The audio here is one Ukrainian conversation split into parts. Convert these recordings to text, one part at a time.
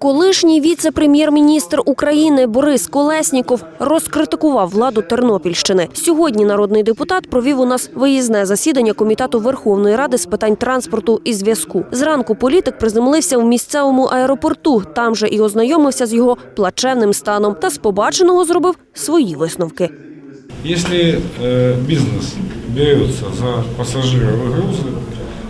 Колишній віце-прем'єр-міністр України Борис Колесніков розкритикував владу Тернопільщини. Сьогодні народний депутат провів у нас виїзне засідання комітету Верховної Ради з питань транспорту і зв'язку. Зранку політик приземлився в місцевому аеропорту. Там же і ознайомився з його плачевним станом та з побаченого зробив свої висновки. Если э, бизнес берется за пассажиров и грузы,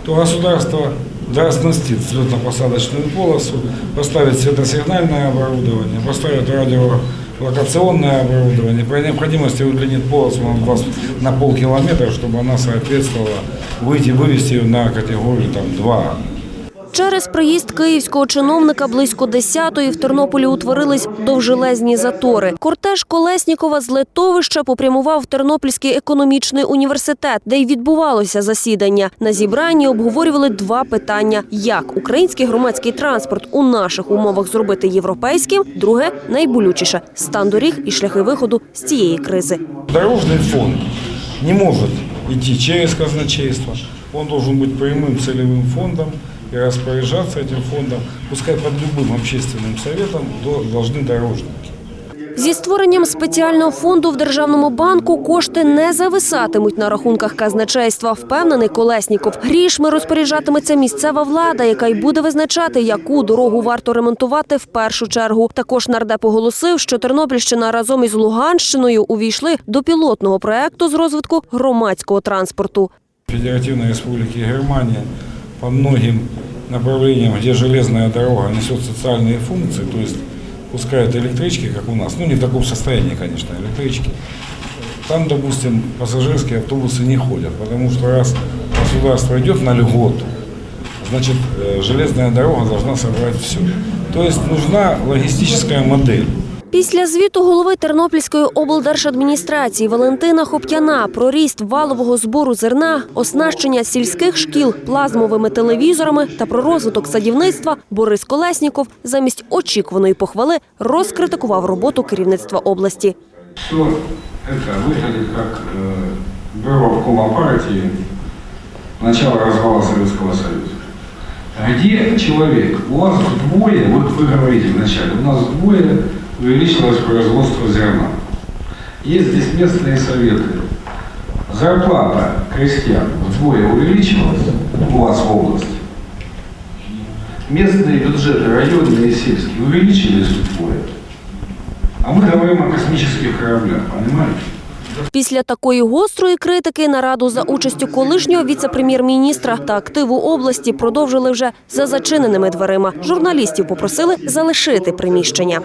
то государство да, оснастит взлетно-посадочную полосу, поставит светосигнальное оборудование, поставит радиолокационное оборудование, при необходимости удлинит полосу на, 20, на полкилометра, чтобы она соответствовала, выйти, вывести ее на категорию там, 2 Через приїзд київського чиновника близько 10-ї в Тернополі утворились довжелезні затори. Кортеж Колеснікова з литовища попрямував в Тернопільський економічний університет, де й відбувалося засідання. На зібранні обговорювали два питання: як український громадський транспорт у наших умовах зробити європейським. Друге найболючіше стан доріг і шляхи виходу з цієї кризи. Дорожный фонд не может идти через казначейство. Он должен быть прямым целевым фондом и распоряжаться этим фондом. Пускай под любым общественным советом до- должны дорожники. Зі створенням спеціального фонду в державному банку кошти не зависатимуть на рахунках казначейства. Впевнений Колесніков. Грішми розпоряджатиметься місцева влада, яка й буде визначати, яку дорогу варто ремонтувати в першу чергу. Також нардеп оголосив, що Тернопільщина разом із Луганщиною увійшли до пілотного проекту з розвитку громадського транспорту. Федеративной Республики Германия по многим направлениям, где железная дорога несет социальные функции, то есть пускают электрички, как у нас, ну не в таком состоянии, конечно, электрички, там, допустим, пассажирские автобусы не ходят, потому что раз государство идет на льготу, значит, э, железная дорога должна собрать все. То есть нужна логистическая модель. Після звіту голови Тернопільської облдержадміністрації Валентина Хоптяна про ріст валового збору зерна, оснащення сільських шкіл плазмовими телевізорами та про розвиток садівництва Борис Колесніков замість очікуваної похвали розкритикував роботу керівництва області. Все это выглядит как э, бюро обкома партии начала развала Советского Союза. Где человек? У вас вдвое, вот вы говорите вначале, у нас вдвое увеличилось производство зерна. Есть здесь местные советы. Зарплата крестьян вдвое увеличилась у вас в области. Местные бюджеты, районные и сельские, увеличились вдвое. А мы говорим о космических кораблях, понимаете? Після такої гострої критики нараду за участю колишнього віце-прем'єр-міністра та активу області продовжили вже за зачиненими дверима. Журналістів попросили залишити приміщення.